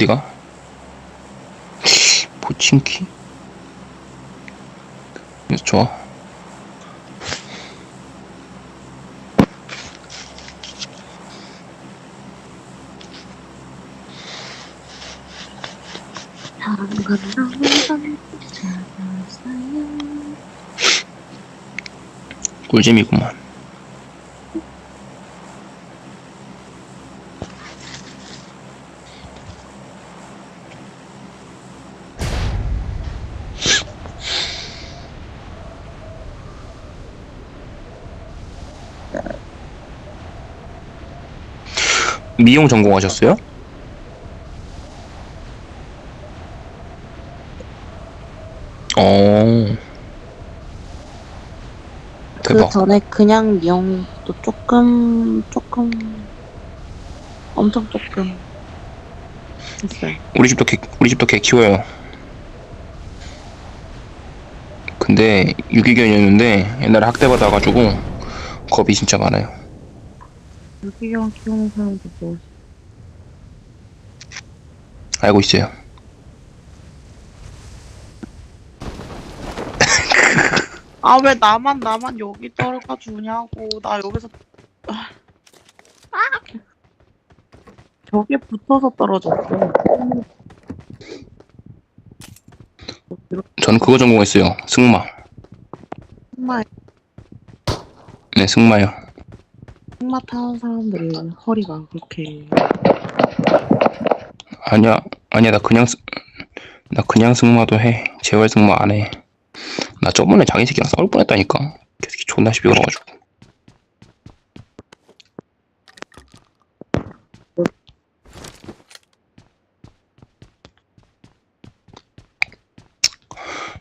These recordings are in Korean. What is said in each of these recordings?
어디가? 포친키? 좋아. 꿀잼이구만. 미용 전공하셨어요? 어. 그 대박. 전에 그냥 미용도 조금 조금 엄청 조금 했어요. 우리 집도 개, 우리 집도 개 키워요. 근데 유기견이었는데 옛날에 학대받아가지고 겁이 진짜 많아요. 유기견 키우는 사람도 뭐 알고 있어요. 아 왜 나만 나만 여기 떨어가 주냐고 나 여기서 아, 아! 벽에 붙어서 떨어졌어. 저는 그거 전공했어요. 승마. 정말 네, 승마요. 승마 타는 사람들은 허리가 그렇게 아니야, 아니야, 나 그냥 승- 나 그냥 승마도 해. 재활 승마 안 해. 나 저번에 장인 새끼랑 싸울 뻔했다니까. 그 새끼 존나 시비 걸어가지고.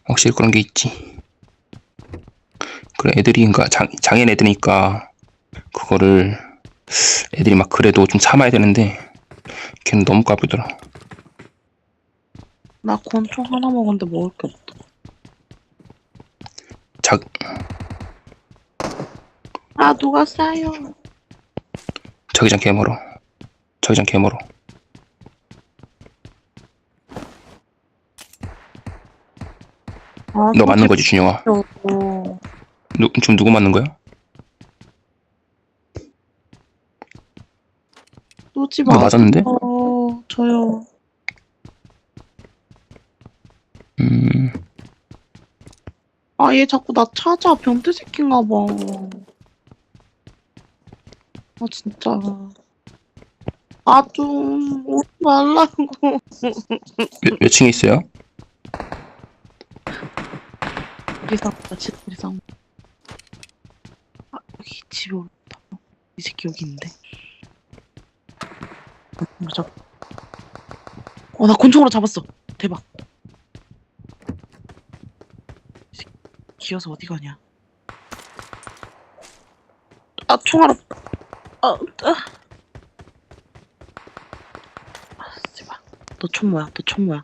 확실히 그런 게 있지. 그래, 애들이, 그니까, 장, 장인 애들이니까, 그거를, 애들이 막 그래도 좀 참아야 되는데, 걔는 너무 까불더라. 나 권총 하나 먹었는데 먹을 게 없다. 작, 아 누가 싸요? 자기장 개멀어. 자기장 개멀어. 아, 너 맞는 거지, 준영아? 어, 누, 지금 누구 맞는 거야? 쏘지 너 마. 맞았는데? 어, 저요. 음, 아, 얘 자꾸 나 찾아. 변태 새끼인가 봐. 아, 진짜. 아, 좀, 오지 말라고. 몇, 몇 층에 있어요? 이상, 나 진짜 이상. 아, 여기 집에 올다. 이 새끼 여기 있는데. 맞아. 어, 나 권총으로 잡았어. 대박. 기어서 어디 가냐. 아, 총알 없. 아, 아. 아, 씨발. 너총 뭐야? 너 총 뭐야?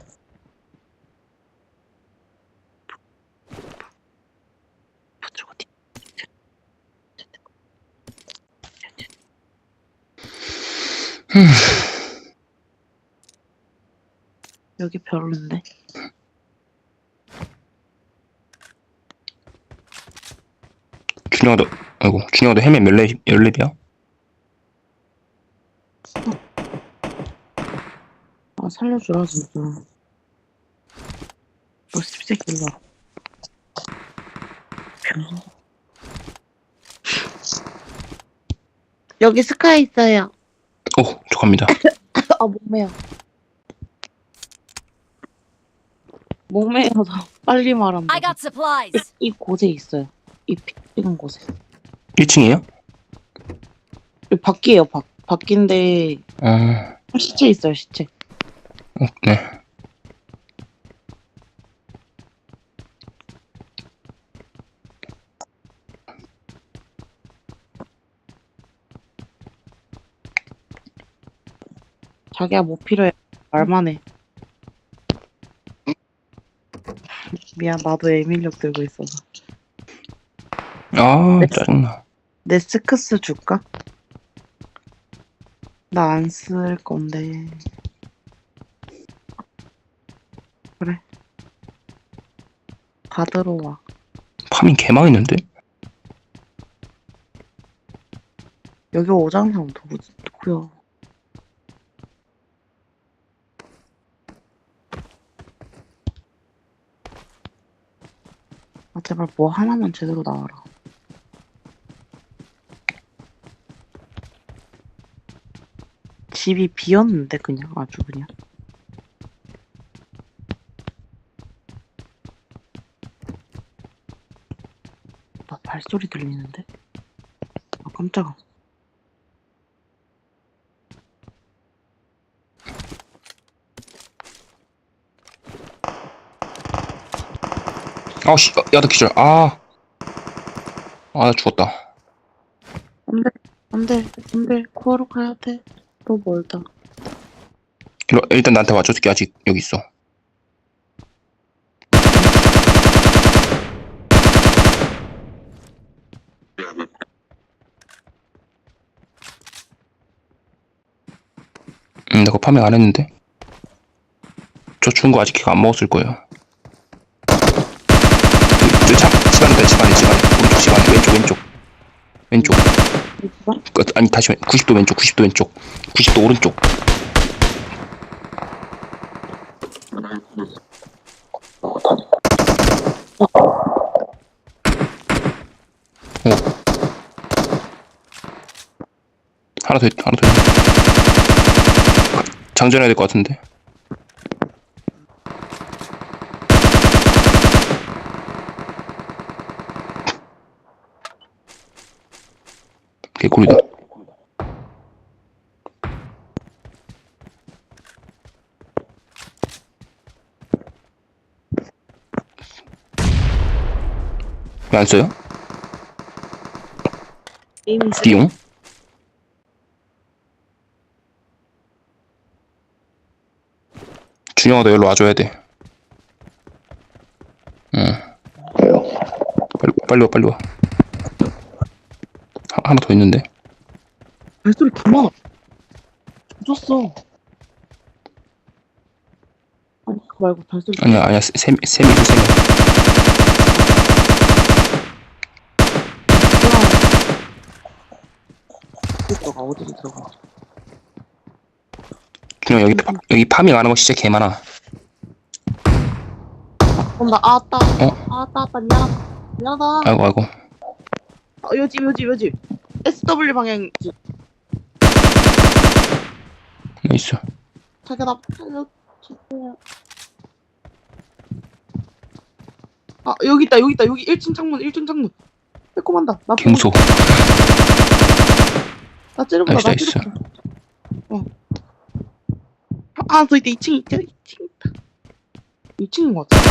부추 어디? 여기 별론데. 준영아, 너, 아이고, 준영아, 너 헬멧 몇 렙, 몇 렙이야? 아 살려주라 진짜. 너 씹새끼 일로 와. 여기 스카이 있어요. 오, 축하합니다. 아 몸매요. 몸매여서 빨리 말하면 I got supplies. 이 곳에 있어요. 이 피- 찍은 곳에. 1층이에요? 여기 밖이에요 밖. 밖인데 어, 시체 있어요 시체. 어, 네. 자기야 뭐 필요해. 말만 해. 미안 나도 에밀력 들고 있어서. 아 네. 짜증나. 내 스크스 줄까? 나 안 쓸 건데. 그래. 다 들어와. 파밍 개망했는데? 여기 오장형 누구, 누구야 아, 제발 뭐 하나만 제대로 나와라. 집이 비었는데, 그냥, 아주 그냥. 나 발소리 들리는데? 아, 깜짝아. 아우 씨, 야, 나 기절. 아, 아, 나 죽었다. 안 돼, 안 돼, 안 돼. 구하러 가야 돼. 너 멀다. 일로, 일단 나한테 와줘. 새끼 아직 여기 있어. 음, 내가 파밍 안 했는데. 저 죽은 거 아직 걔가 안 먹었을 거예요. 그, 저 차, 집안에, 집안에, 집안에. 오른쪽 집안에. 왼쪽, 왼쪽. 왼쪽. 끝. 아니, 다시, 90도 왼쪽, 90도 왼쪽. 90도 오른쪽. 오. 하나 더, 있- 하나 더. 있네. 장전해야 될 것 같은데. 개꿀이다. 왜 안 써요? 게임이 띠용? 준영아 너 여기로 와줘야 돼. 응. 빨리, 빨리 와 빨리 와. 하, 하나 더 있는데. 발소리 그만. 줬어. 아니 그거 말고 발소리. 아니야 아니야 세, 세, 세. 들 어디로 들어가? 준영 여기 파, 여기 파밍 안 하면 진짜 개 많아. 그럼 나 아따. 어? 아따 아따 미안하다. 미안하다. 아이고 아이고. 아, 요집 요집 요집. SW 방향 집. 나이스. 자기야 나 살려주세요. 아 여기 있다 여기 있다 여기 1층 창문 1층 창문. 빼꼼한다. 나 보고 김소. 나 찌르보다 나이스, 나 나이스. 찌르보다. 어. 더 있다 2층 있다 2층 있다. 2층인 것 같아.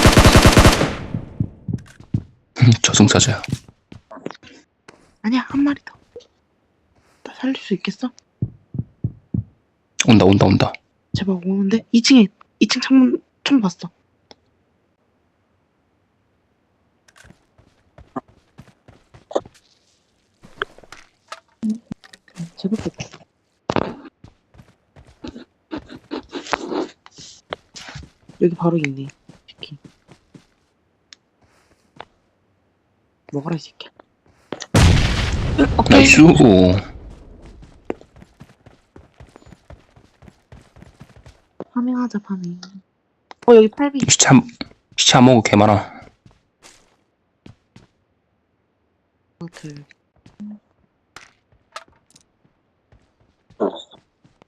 저승사자야. 아니야 한 마리 더. 나 살릴 수 있겠어? 온다 온다 온다. 제발 오는데 2층에 2층 창문 좀 봤어. 뺐다. 여기 바로 있네. 치킨. 먹어라 이 새끼야. 나이스. 파밍하자 파밍. 어 여기 8비. 시체 한, 시체 안 먹고 개 많아. 들.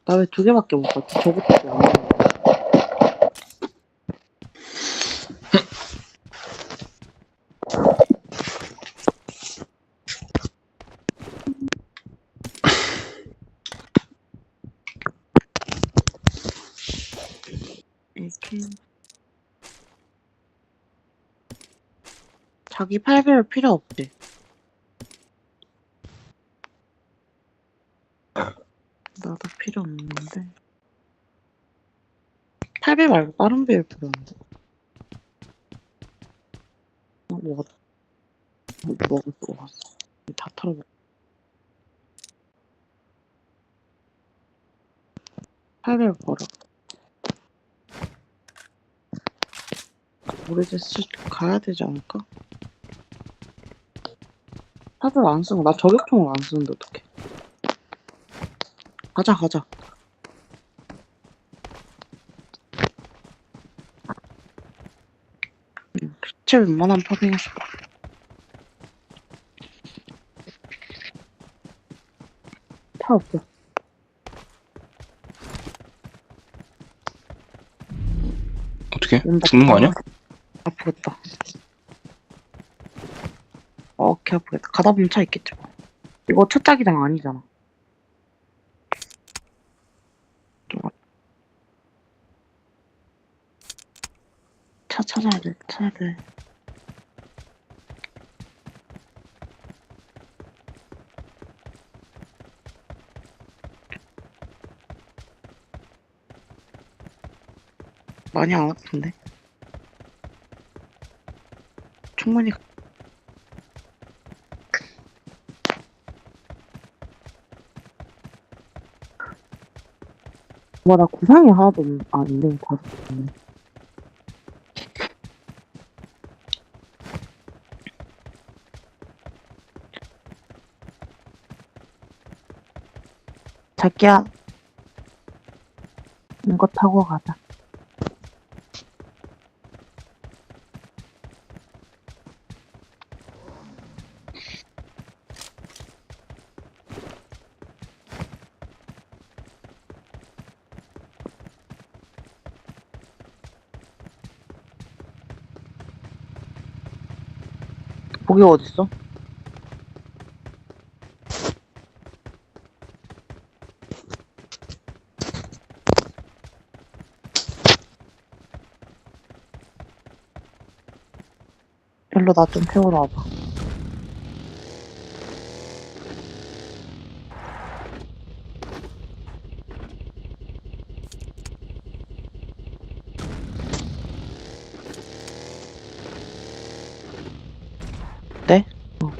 나 왜 두 개밖에 못 봤지? 저것도 안. 이렇게 자기 8배율 필요 없지? 나도 필요 없는데 8배 말고 다른 배율 필요한데. 어, 먹었다 어, 먹었어 먹었어 다 털어먹 팔0을 버려 오래됐을 때 가야 되지 않을까? 다들 안 쓰고 나 저격총을 안 쓰는데 어떡해. 가자 가자 음, 빛을 웬만하면 파밍했어 차 없어 어떻게? 온다. 죽는 거 아니야? 아프겠다. 어, 개 아프겠다. 가다 보면 차 있겠지 뭐. 이거 첫 자기장 아니잖아. 차 찾아야 돼, 찾아야 돼. 많이 안 아픈데? 충분히 와, 나 구상이 하나도 없, 아닌데, 다섯 개 자기야, 이거 타고 가자. 목이 어딨어? 일로 나 좀 태우러 와봐. 네? 어.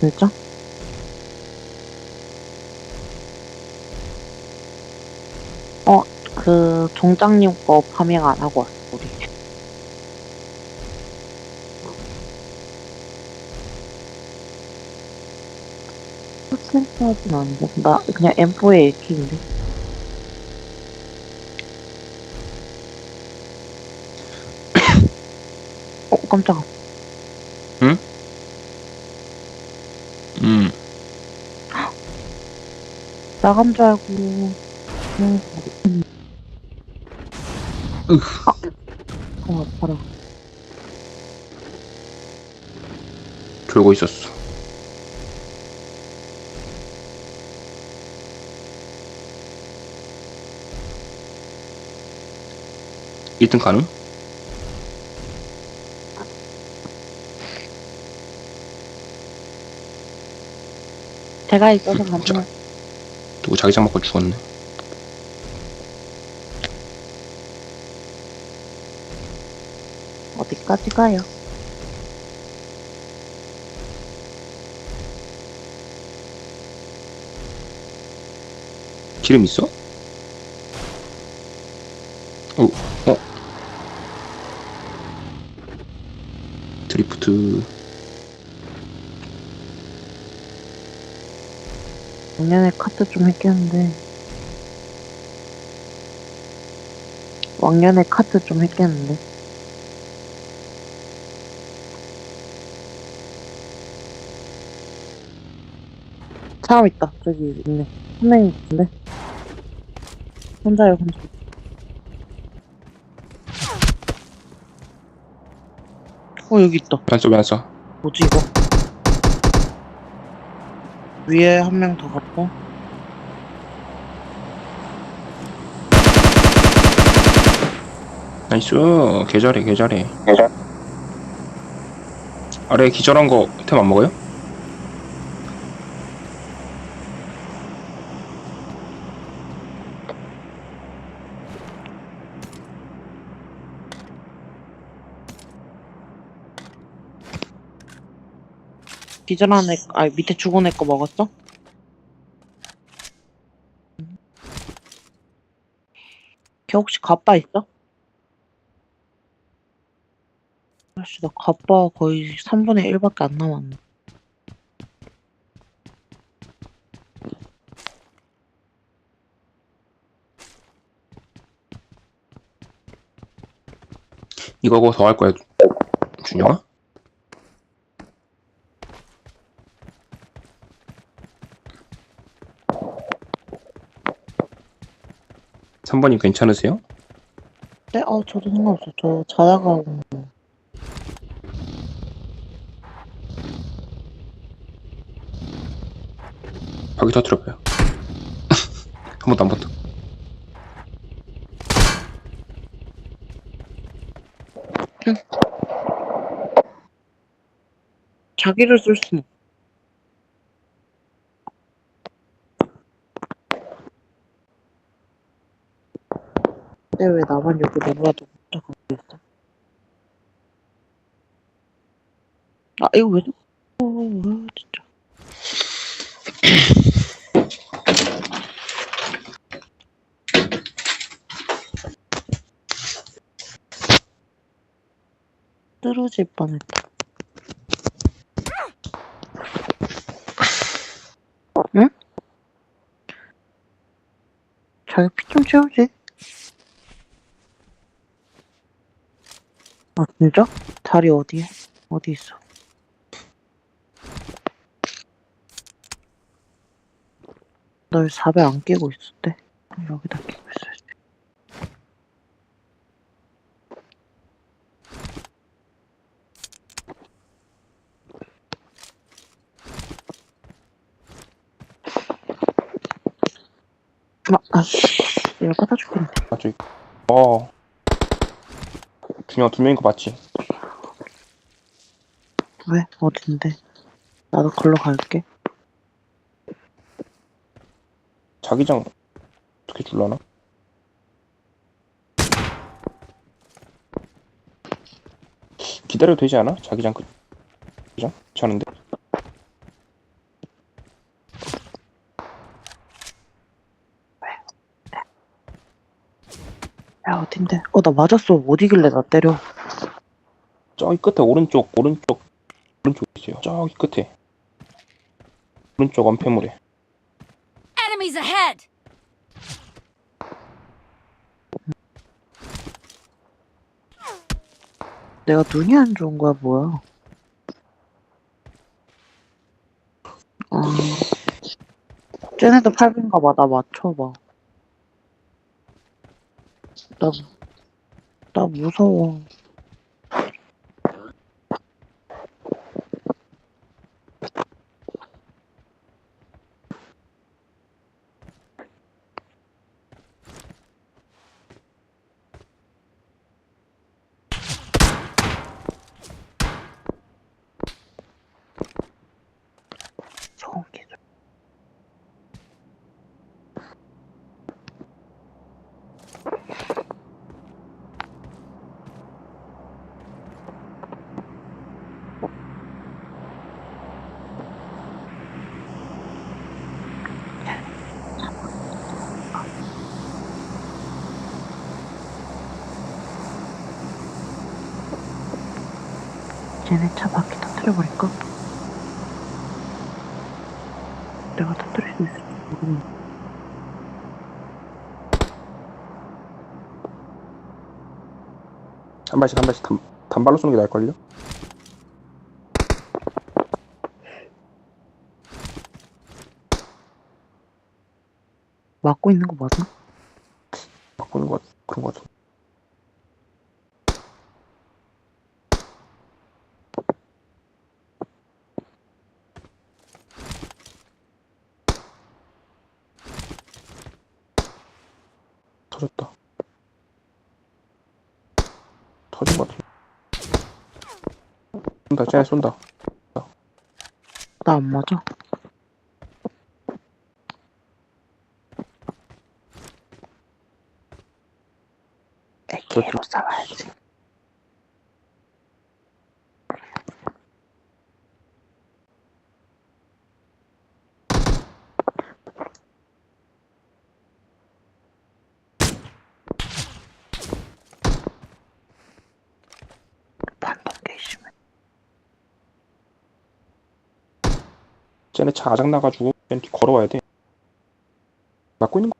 진짜? 어, 그, 종장님 거 파밍 안 하고 왔어, 우리. 스탠스하진 아닌데? 나 그냥 M4에 AK인데? 어, 깜짝아. 나간 줄 알고. 음. 으. 아, 어, 아파라. 졸고 있었어. 일등 가능? 제가 있어서 괜찮아. 누구 자기장 맞고 죽었네. 어디까지 가요? 기름 있어? 어, 어. 드리프트. 작년에 카트 좀 했겠는데. 왕년에 카트 좀 했겠는데. 사람 있다. 저기 있네. 한 명이 있는데. 혼자요, 혼자. 어, 여기 있다. 왜안 써? 뭐지, 이거? 위에 한 명 더 갔고. 나이스. 개잘해, 개잘해. 아래 기절한 거 템 안 먹어요? 기절한 애, 아니 밑에 죽은 애 거 먹었어? 걔 혹시 가빠 있어? 아씨 나 가빠 거의 3분의 1밖에 안 남았네 이거 하고 더할 거야, 준영아? 삼번님 괜찮으세요? 네? 어 저도 상관없어 저 자다가 거. 바퀴 터트려봐요. 한 번도 안 봤다. 자기를 쓸 수는 없어. 왜 나만 여기 너무나도 가고 있어? 아 이거 왜 자꾸 아, 진짜 쓰러질 뻔했다 응? 자기 피 좀 채우지 아 진짜? 다리 어디에? 어디 있어? 널 4배 안 끼고 있었대? 여기다 끼고 있어야지 아, 아씨 내가 갖다 줄겠네 아, 저기. 어. 준영아 두 명인 거 맞지? 왜? 어딘데? 나도 걸로 갈게 자기장 어떻게 줄라나? 기다려도 되지 않아? 자기장 그 자기장? 괜찮은데? 야 어딘데? 어 나 맞았어. 어디길래 나 때려. 저기 끝에 오른쪽 오른쪽 오른쪽 있어요. 저기 끝에. 오른쪽 원패물에. Enemies ahead! 내가 눈이 안 좋은 거야 뭐야. 아 쟤네도 8인가 봐. 나 맞춰봐. 나, 나 무서워 소음기 좀 쟤네 차 바퀴 터뜨려버릴까? 내가 터뜨릴 수 있을지 모르겠네. 한 발씩 한 발씩 단, 단발로 쏘는 게 나을걸요? 맞고 있는 거 맞아? 바꾸는 것 같- 그런 것 같아 터졌다 터진 것 같아 쏜다 쟤네 쏜다 나 안 맞아. AK로 싸워야지. 쟤네 차 아작 나가지고 쟤네 뒤 걸어와야 돼. 막고 있는 거.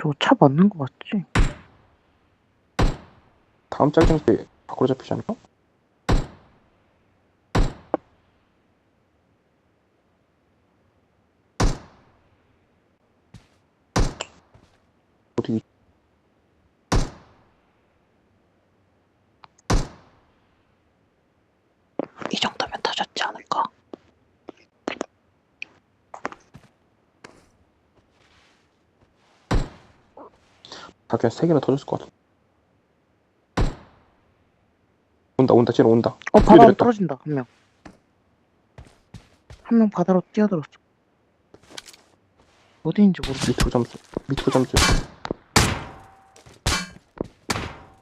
저거 차 맞는 거 맞지? 다음 짤정 때 밖으로 잡히지 않을까? 어디 이 정도면 터졌지 않을까? 다 그냥 세 개나 터졌을 것 같아. 온다 온다 쟤네 온다. 어 바다로 뛰어들었다. 떨어진다 한 명. 한 명 바다로 뛰어들었어. 어디인지 모르겠어. 밑으로 점수 밑으로 점수.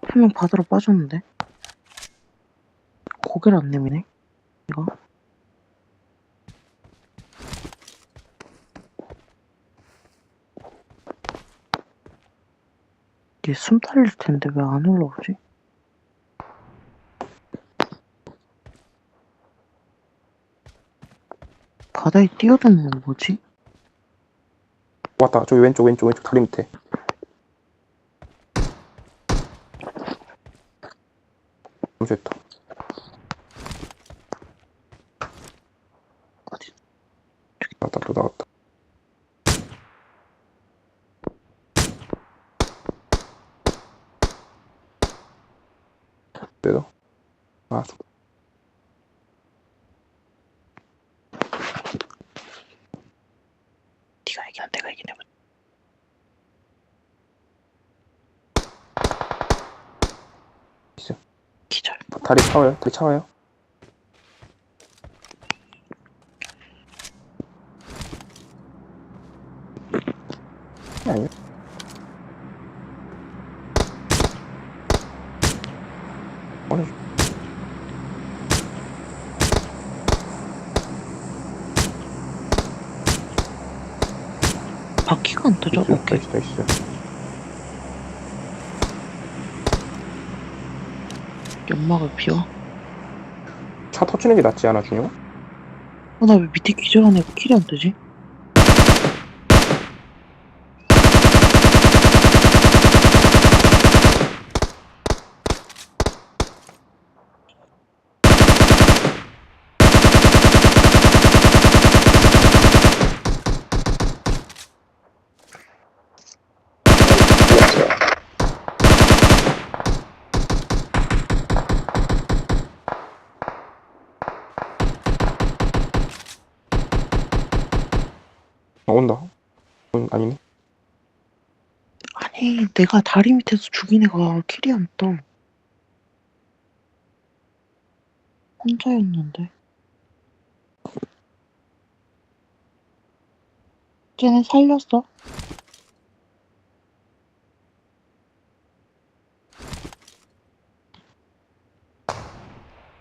한 명 바다로 빠졌는데. 고개를 안 내미네. 이거. 얘 숨 탈릴 텐데 왜 안 올라오지? 바다에 뛰어드는 건 뭐지? 왔다 저기 왼쪽 왼쪽 왼쪽 다리 밑에. 점수했다. 어디? 나왔다 또 나왔다. 그래도 아 네가 이기나 내가 이기나 보자. 있어. 기절. 다리 차와요 다리. 아니요. 아니 바퀴가 안 터져. 있어요. 오케이. 있어 있어. 연막을 비워. 차 터치는 게 낫지 않아 준영? 어, 나 왜 밑에 애가 킬이 안 뜨지? 어, 온다. 응, 아니네. 아니, 내가 다리 밑에서 죽인 애가 킬이 안 떠. 혼자였는데. 쟤네 살렸어?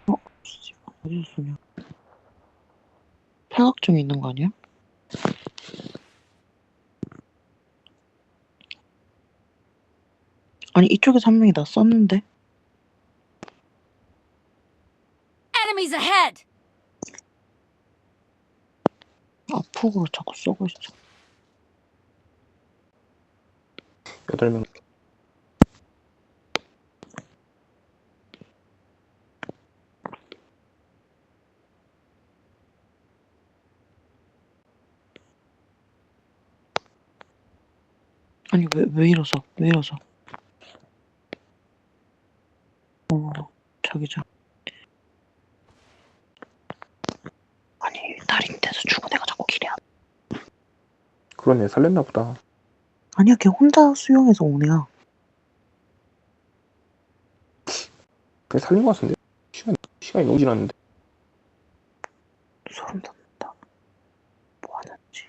어, 씨, 어디서 쏘냐? 팔각정에 있는 거 아니야? 아니, 이쪽에서 한 명이 나 쐈는데? Enemies ahead! 아프고 자꾸 쏘고 있어. 여덟 명. 아니 왜 왜 이러서 왜 이러서 어 자기장 아니 밑에서 죽은 애가 자꾸 길이 안 그러네, 살렸나 보다. 아니야 걔 혼자 수영해서 온 애야 그냥 살린 것 같은데? 시간, 시간이 너무 지났는데. 소름 돋는다 뭐 하는지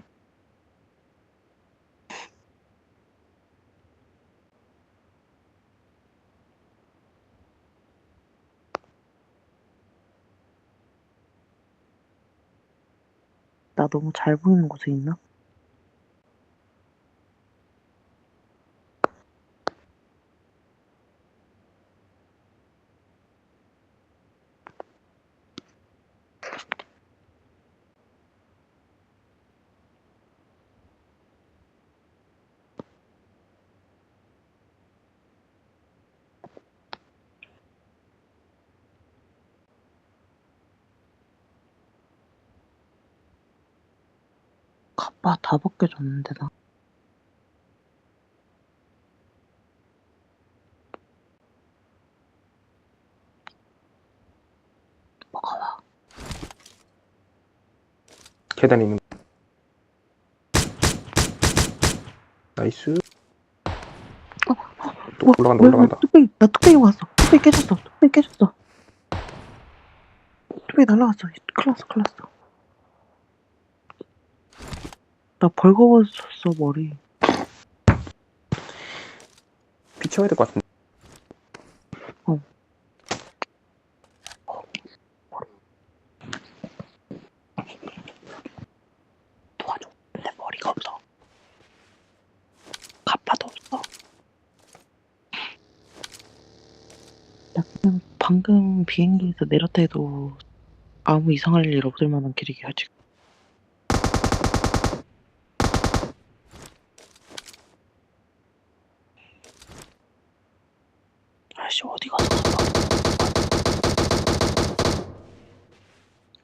나 너무 잘 보이는 곳에 있나? 오빠 다 벗겨졌는데 나. 뭐가 와? 계단에 있는 거. 나이스. 또 뭐, 올라간다, 뭐야, 올라간다. 뚝배기, 나 뚝배기 왔어. 뚝배기 깨졌어. 뚝배기 깨졌어. 뚝배기 날라갔어. 큰일 났어, 큰일 났어. 나 벌거벗었어, 머리. 피 채워야 될 것 같은데. 도와줘. 내 머리가 없어. 가파도 없어. 나 그냥 방금 비행기에서 내렸다 해도 아무 이상할 일 없을 만한 길이야, 지 금. 아씨, 어디 가서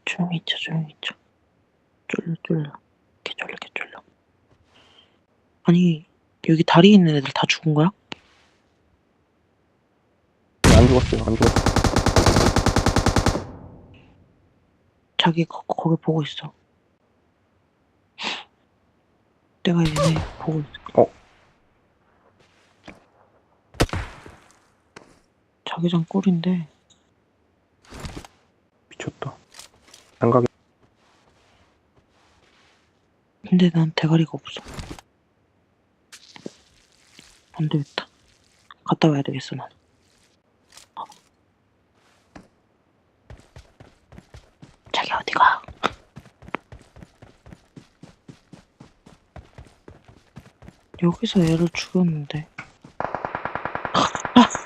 조용히 있자, 조용히 있자. 쫄려, 쫄려. 개쫄려, 개쫄려. 아니, 여기 다리에 있는 애들 다 죽은 거야? 안 죽었어요, 안 죽었어. 자기 거, 거기 보고 있어. 내가 얘네 보고 있어. 어? 자기장 꼴인데 미쳤다. 장갑이 근데 난 대가리가 없어. 안 되겠다. 갔다 와야 되겠어, 난. 어. 자기 어디가? 여기서 애를 죽였는데.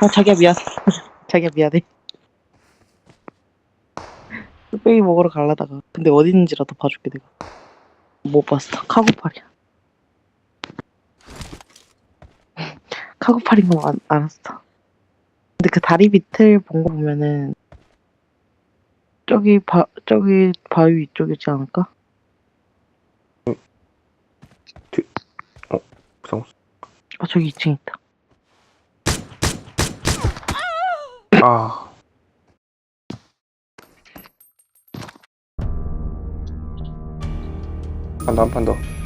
아, 아, 자기야 미안. 자기야 미안해. 뚝배기 먹으러 갈라다가. 근데 어디 있는지라도 봐줄게 내가. 못 봤어. 카고팔이야. 카고팔인 거 안, 알았어. 근데 그 다리 밑을 본 거 보면은 저기 바 저기 바위 이쪽이지 않을까? 무서워. 아 저기 2층 있다. 아. 한 더, 한판 더.